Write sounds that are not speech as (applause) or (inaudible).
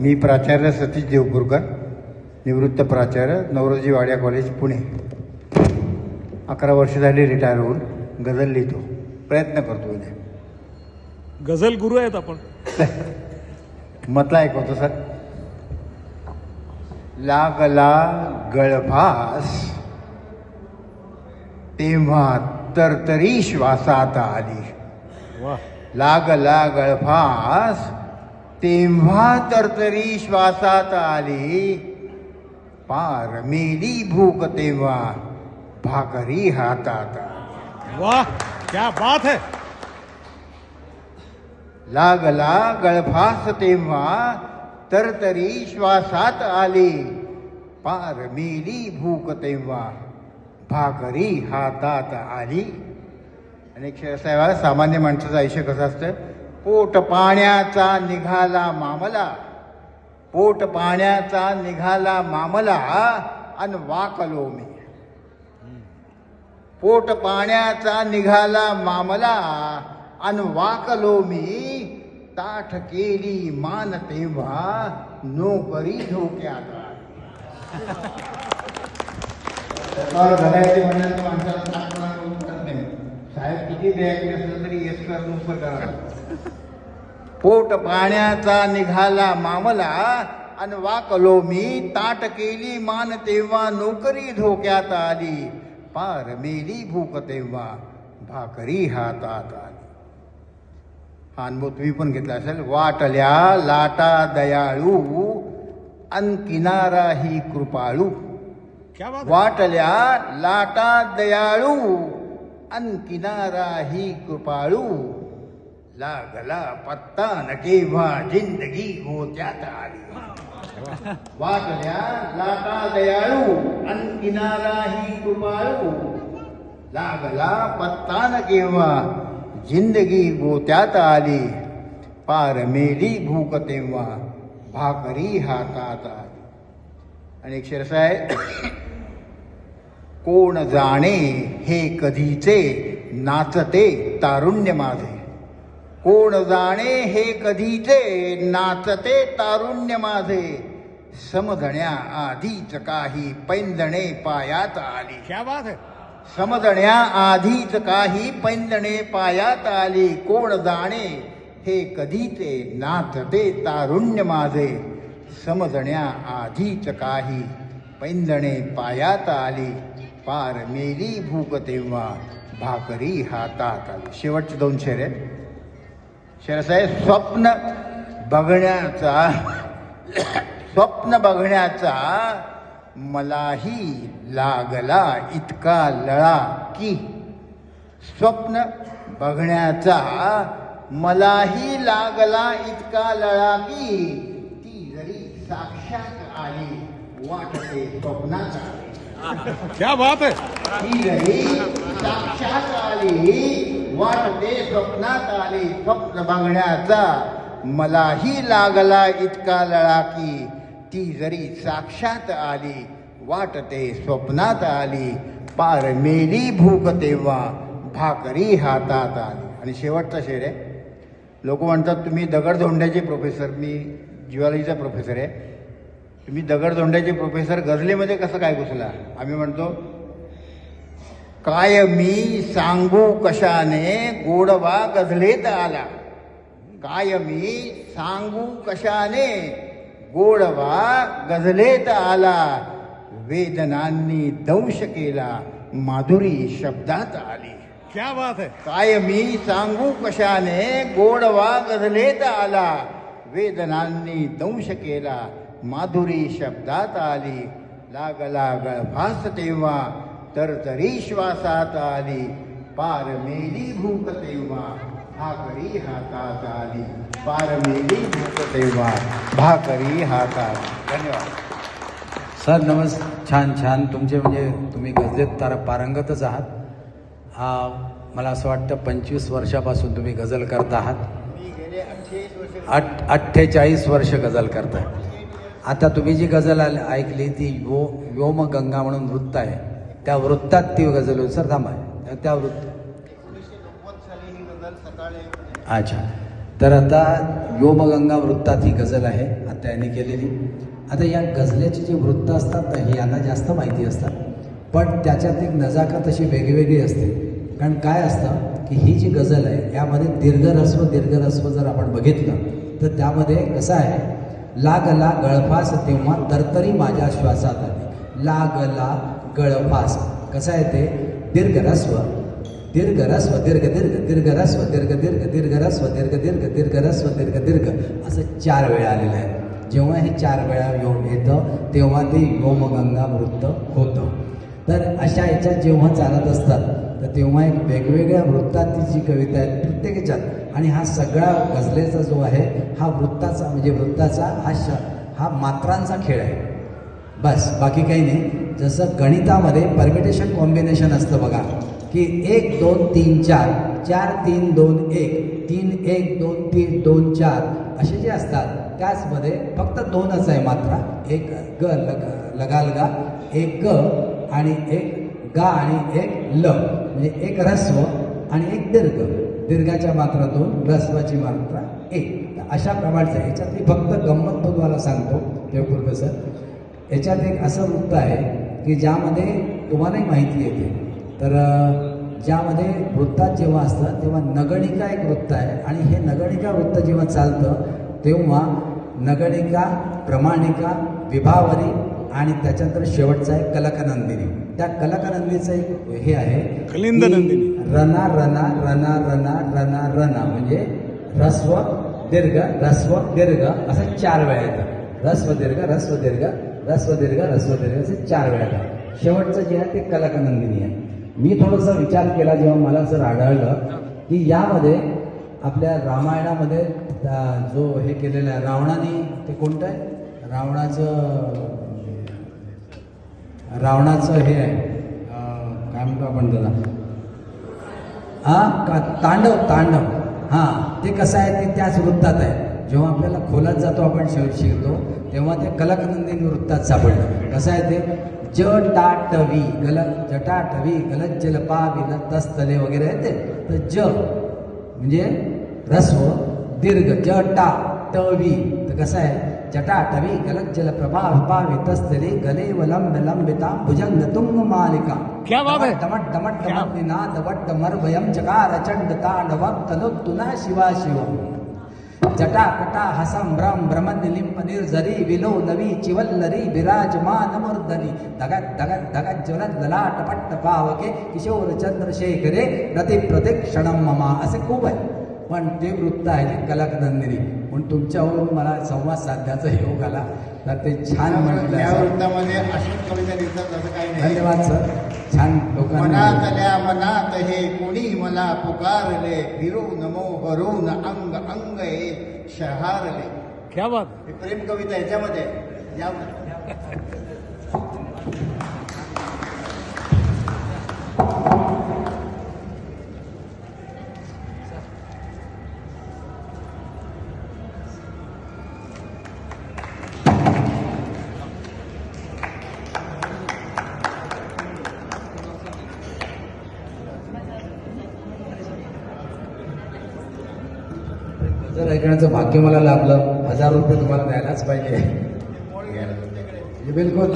मी प्राचार्य सतीश देवपूरकर निवृत्त प्राचार्य नवरोजी वाड्या कॉलेज पुणे. अकरा वर्ष झाली रिटायर होऊन गझल लिहितो. प्रयत्न करतो उद्या. गझल गुरु आहेत आपण. (laughs) मतला ऐकवतो सर. लागला गळफास तेव्हा तरतरी श्वासात आली. लागला गळफास तेव्हा तरतरी श्वासात आली. पार मेली भूक तेव्हा भाकरी हातात. वाह क्या बात है. लागला गळफास तेव्हा तरतरी श्वासात आली. पार मेली भूक तेव्हा भाकरी हातात आली. आणि क्षरसाहेब सामान्य माणसाचं आयुष्य कसं असतं? पोट पाण्याचा निघाला मामला. पोट पाण्याचा निघाला मामला अन वाकलो मी. पोट पाण्याचा निघाला मामला अन वाकलो मी. ताठ केली मान तेव्हा नोकरी धोक्यात आली. किती द्यायचे असलं तरी येस कर नुसतं करा पोट पाण्याचा निघाला मामला अन वाकलो मी ताट केली मान तेव्हा नोकरी धोक्यात आली. पार मेली भूक तेव्हा भाकरी हातात आली. हा अनुभव तुम्ही पण घेतला असेल वाटल्या लाटा दयाळू अन किनारा ही कृपाळू? वाटल्या लाटा दयाळू अन किनारा ही कृपाळू. लागला पत्ता न केव्हा जिंदगी गोत्यात आली वाटल्या लाटा दयाळू अन किनारा ही कृपाळू. लागला पत्ता न केव्हा जिंदगी गोत्यात आली पार मेली भूक तेव्हा भाकरी हातात आली. आणि एक आहे कोण जाणे हे कधीचे नाचते तारुण्य माझे. कोण जाणे हे कधीचे नाचते तारुण्य माझे. समजण्या आधीच काही पैंजणे पायात आली. क्या बात समजण्या आधीच काही पैंजणे पायात आली. कोण जाणे हे कधीचे नाचते तारुण्य माझे. समजण्या आधीच काही पैंजणे पायात आली. पार मेली भूक तेव्हा भाकरी हातात आली. शेवटचे दोन शेर आहेत. शेरसाहेब स्वप्न बघण्याचा स्वप्न बघण्याचा मलाही लागला इतका लळा की स्वप्न बघण्याचा मलाही लागला इतका लळा की ती जरी साक्षात आली वाटते स्वप्नाचा क्या बात है? साक्षात आली वाटते स्वप्नात आली स्वप्न बघण्याचा. मलाही लागला इतका लळा की ती जरी साक्षात आली वाटते स्वप्नात आली. पार मेली भूक तेव्हा भाकरी हातात आली. आणि शेवटचा शेर आहे. लोक म्हणतात तुम्ही दगडधोंड्याचे प्रोफेसर मी जिवालजीचा प्रोफेसर आहे. तुम्ही दगडधोंड्याचे प्रोफेसर गझलेमध्ये कसं काय घुसला? आम्ही म्हणतो काय मी सांगू कशाने? गोडवा गझलेत आला. काय मी सांगू कशाने? गोडवा गझलेत आला. वेदनांनी दंश केला माधुरी शब्दात आली. क्या बात है? काय मी सांगू कशाने? गोडवा गझलेत आला वेदनांनी दंश केला माधुरी शब्दात आली. लागला गळफास तेव्हा तर तरी श्वासात आली. पार मेली भूक तेव्हा भाकरी हातात आली. पार मेली भूक तेव्हा भाकरी हातात. धन्यवाद. सर नमस् छान छान. तुमचे म्हणजे तुम्ही गझलेत तारा पारंगतच आहात. हा मला असं वाटतं पंचवीस वर्षापासून तुम्ही गझल करत आहात. अठ्ठेचाळीस वर्ष गझल करताय. आता तुम्ही जी गझल ऐकली ती यो व्योमगंगा म्हणून वृत्त आहे. त्या वृत्तात ती गझल होती सर थांबा. त्या- वृत्त ही अच्छा. तर आता व्योमगंगा वृत्तात ही गझल आहे. आता यांनी केलेली. आता या गझलेची जी वृत्त असतात ना ही यांना जास्त माहिती असतात. पण त्याच्यात एक नजाकत अशी वेगवेगळी असते. कारण काय असतं की ही जी गझल आहे यामध्ये दीर्घरस्व दीर्घरस्व जर आपण बघितलं तर त्यामध्ये कसं आहे लागला गळफास तेव्हा तरतरी माझ्या श्वासात आली. लागला गळफास. कसं आहे ते? दीर्घरस्व. दीर्घ रस्व दीर्घ दीर्घ दीर्घ रस्व दीर्घ दीर्घ दीर्घ रस्व दीर्घ दीर्घ दीर्घ रस्व दीर्घ दीर्घ असं चार वेळा आलेलं आहे. जेव्हा हे चार वेळा योग येतं तेव्हा ते योमगंगा वृत्त होतं. तर अशा याच्यात जेव्हा चालत असतात तर तेव्हा एक वेगवेगळ्या वृत्तात ती जी कविता आहे प्रत्येक याच्यात आणि हा सगळा गझलेचा जो आहे हा वृत्ताचा म्हणजे वृत्ताचा हा श हा मात्रांचा खेळ आहे. बस बाकी काही नाही. जसं गणितामध्ये परमिटेशन कॉम्बिनेशन असतं बघा की एक दोन तीन चार चार तीन दोन एक तीन एक दोन तीन दोन चार असे जे असतात त्याचमध्ये फक्त दोनच आहे मात्रा. एक ग लग लगाल गा एक ग आणि एक गा आणि एक ल म्हणजे एक रस्व आणि एक दीर्घ. दीर्घाच्या मात्रा दोन ऱ्हस्वाची मात्रा एक. अशा प्रमाणचं आहे याच्यातली फक्त गंमत तुम्हाला सांगतो देवकुर्ग सर. याच्यात एक असं वृत्त आहे की ज्यामध्ये तुम्हालाही माहिती येते. तर ज्यामध्ये वृत्तात जेव्हा असतं तेव्हा नगणिका एक वृत्त आहे आणि हे नगणिका वृत्त जेव्हा चालतं तेव्हा नगणिका प्रमाणिका विभावरी आणि त्याच्यानंतर शेवटचा आहे कलकनंदिनी. त्या कलकनंदीचं एक हे आहे कलिंद नंदिनी. रना रना रना रना रना रना म्हणजे ह्रस्व दीर्घ ह्रस्व दीर्घ असं चार वेळा येतं ह्रस्व दीर्घ ह्रस्व दीर्घ ह्रस्व दीर्घ ह्रस्व दीर्घ असे चार वेळा येतात. शेवटचं जे आहे ते कलकनंदिनी आहे. मी थोडासा विचार केला जेव्हा मला असं आढळलं की यामध्ये आपल्या रामायणामध्ये जो हे केलेलं आहे रावणाने ते कोणतं आहे? रावणाचं रावणाचं हे आहे. काय म्हणतो आपण त्याला? हा? का तांडव तांडव. हां ते कसं आहे ते त्याच वृत्तात आहे. जेव्हा आपल्याला खोलात जातो आपण शेव शिकतो तेव्हा ते कलकनंदिनी वृत्तात सापडलं कसं आहे ते? जटाटवी गल जटाटवी गलत जलपा विल तस्तले वगैरे आहे ते. तर ज म्हणजे रस्व दीर्घ जटा टवी तर कसं आहे? जटाटवी गलत जल प्रभा विपा वितस्तले गले वलंब लंबिता भुजंग तुंग मालिका क्या बात है? डमट क्या? डमट निनाद वट्ट मर्भयम चकार चंड तांडवम तनुत्तुना शिवा शिवम जटा कटा हसम भ्रम भ्रमण लिंप निर्जरी विलो नवी चिवल्लरी विराजमान मूर्धनी धगत धगत धगत ज्वलत ललाट पट्ट पावके किशोर चंद्रशेखरे रती प्रतीक्षणम ममा असे खूप आहे पण ते वृत्त आहे कलाकनंदिनी म्हणून तुमच्यावरून मला संवाद साधण्याचा योग आला. तर ते छान म्हटलं या. वृत्तामध्ये अशीच कविता लिहितात असं काही नाही. धन्यवाद सर. छान लोकांना मनातल्या मनात हे कोणी मला पुकारले? फिरून मोहरून अंग अंग हे शहारले. क्या बात प्रेम कविता याच्यामध्ये आहे. (laughs) ऐकण्याचं भाग्य मला लाभलं. हजार रुपये तुम्हाला द्यायलाच पाहिजे. बिलकुल.